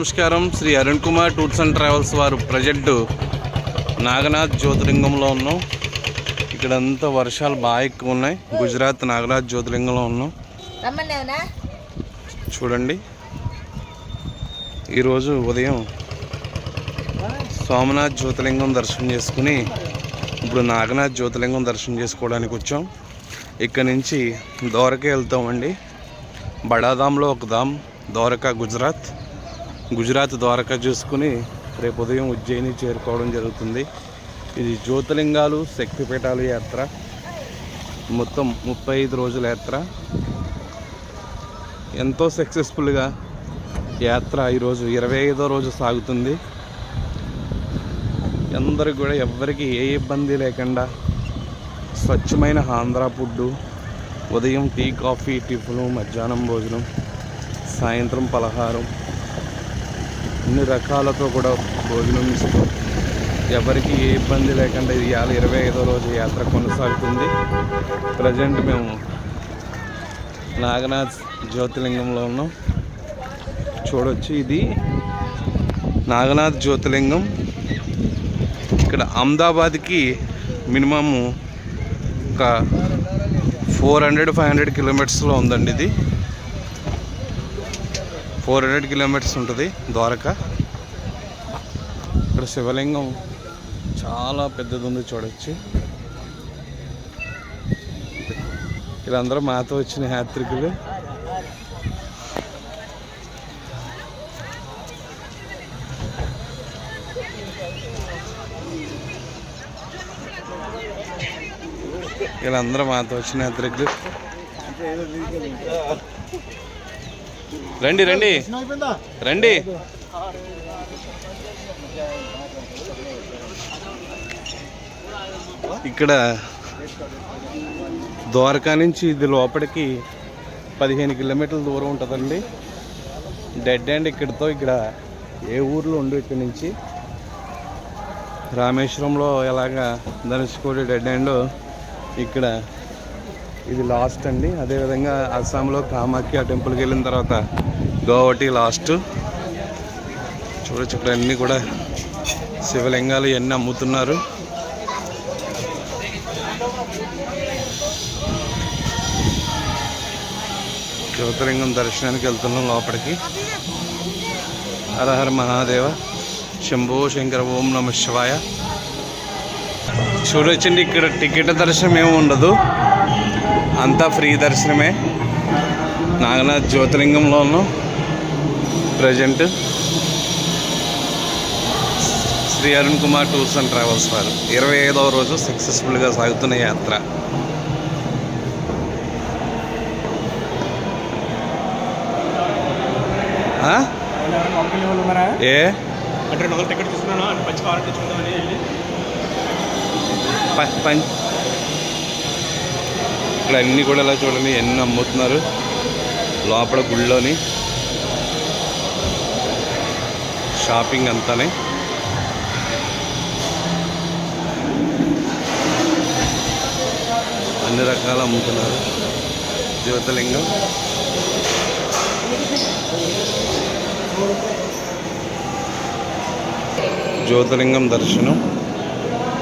నమస్కారం. Shri Arun Kumar tours and travels వారు present Naganath జ్యోతిలింగంలో ఉన్నాం. ఇక్కడంతా వర్షాలు బాగా ఎక్కువ ఉన్నాయి. గుజరాత్ నాగనాథ్ జ్యోతిలింగంలో ఉన్నాం. చూడండి. ఈరోజు ఉదయం సోమనాథ్ జ్యోతిలింగం దర్శనం చేసుకుని ఇప్పుడు నాగనాథ్ జ్యోతిలింగం దర్శనం చేసుకోవడానికి వచ్చాం. ఇక్కడ నుంచి ద్వారకా వెళ్తామండి. బడాదాంలో ఒక దామ్ ద్వారకా గుజరాత్. గుజరాత్ ద్వారకా చూసుకుని రేపు ఉదయం ఉజ్జయిని చేరుకోవడం జరుగుతుంది. ఇది జ్యోతిలింగాలు శక్తిపీఠాలు యాత్ర మొత్తం ముప్పై ఐదు రోజుల యాత్ర. ఎంతో సక్సెస్ఫుల్గా యాత్ర ఈరోజు ఇరవై ఐదో రోజు సాగుతుంది. అందరికి కూడా ఎవ్వరికి ఏ ఇబ్బంది లేకుండా స్వచ్ఛమైన ఆంధ్ర ఫుడ్డు ఉదయం టీ కాఫీ టిఫిను మధ్యాహ్నం భోజనం సాయంత్రం పలహారం అన్ని రకాలతో కూడా భోజనం ఇస్తూ ఎవరికి ఏ ఇబ్బంది లేకుండా ఇది ఇవాళ ఇరవై ఐదో రోజు యాత్ర కొనసాగుతుంది. ప్రజెంట్ మేము నాగనాథ్ జ్యోతిలింగంలో ఉన్నాం. చూడొచ్చు ఇది నాగనాథ్ జ్యోతిలింగం ఇక్కడ అహ్మదాబాద్కి మినిమము ఒక ఫోర్ హండ్రెడ్ ఫైవ్ హండ్రెడ్ కిలోమీటర్స్లో ఉందండి ఇది. ఫోర్ హండ్రెడ్ కిలోమీటర్స్ ఉంటుంది ద్వారకా. ఇక్కడ శివలింగం చాలా పెద్దది ఉంది చూడొచ్చు. వీళ్ళందరూ మాతో వచ్చిన యాత్రికులు. వీళ్ళందరూ మాతో వచ్చిన యాత్రికులు. రండి రండి. రండి. ఇక్కడ ద్వారకా నుంచి ఇది లోపలికి పదిహేను కిలోమీటర్ల దూరం ఉంటుందండి. డెడ్ ఎండ్ ఇక్కడితో ఇక్కడ ఏ ఊర్లో ఉండు ఇక్కడ నుంచి. రామేశ్వరంలో ఎలాగా ధనుష్కోడి డెడ్ ఎండ్ ఇక్కడ ఇది లాస్ట్ అండి. అదేవిధంగా అస్సాంలో కామాఖ్య టెంపుల్కి వెళ్ళిన తర్వాత గోవటి లాస్ట్. చూడొచ్చు ఇక్కడ అన్నీ కూడా శివలింగాలు ఇవన్నీ అమ్ముతున్నారు. జ్యోతిలింగం దర్శనానికి వెళ్తున్నాం లోపలికి. హరహర మహాదేవ. శంభో శంకర ఓం నమ శివాయ. చూడొచ్చండి ఇక్కడ టికెట్ దర్శనం ఏమి ఉండదు. అంతా ఫ్రీ దర్శనమే. నాగనాథ్ జ్యోతిలింగంలో ఉన్నాం. Present Shri Arun Kumar tours and travels వారు. ఇరవై ఐదవ రోజు సక్సెస్ఫుల్గా సాగుతున్న యాత్ర? ఏ? అంటే రెండు వందల టికెట్ తీసుకున్నాను. అంటే మంచి కావాలంటే తెచ్చుకుందామని వెళ్ళి. ప- పం- ఇక్కడ అన్నీ కూడా ఇలా చూడండి ఎన్ని అమ్ముతున్నారు. లోపల గుళ్ళోని. షాపింగ్ అంతానే. అన్ని రకాలు అమ్ముతున్నారు. జ్యోతిలింగం జ్యోతిలింగం దర్శనం.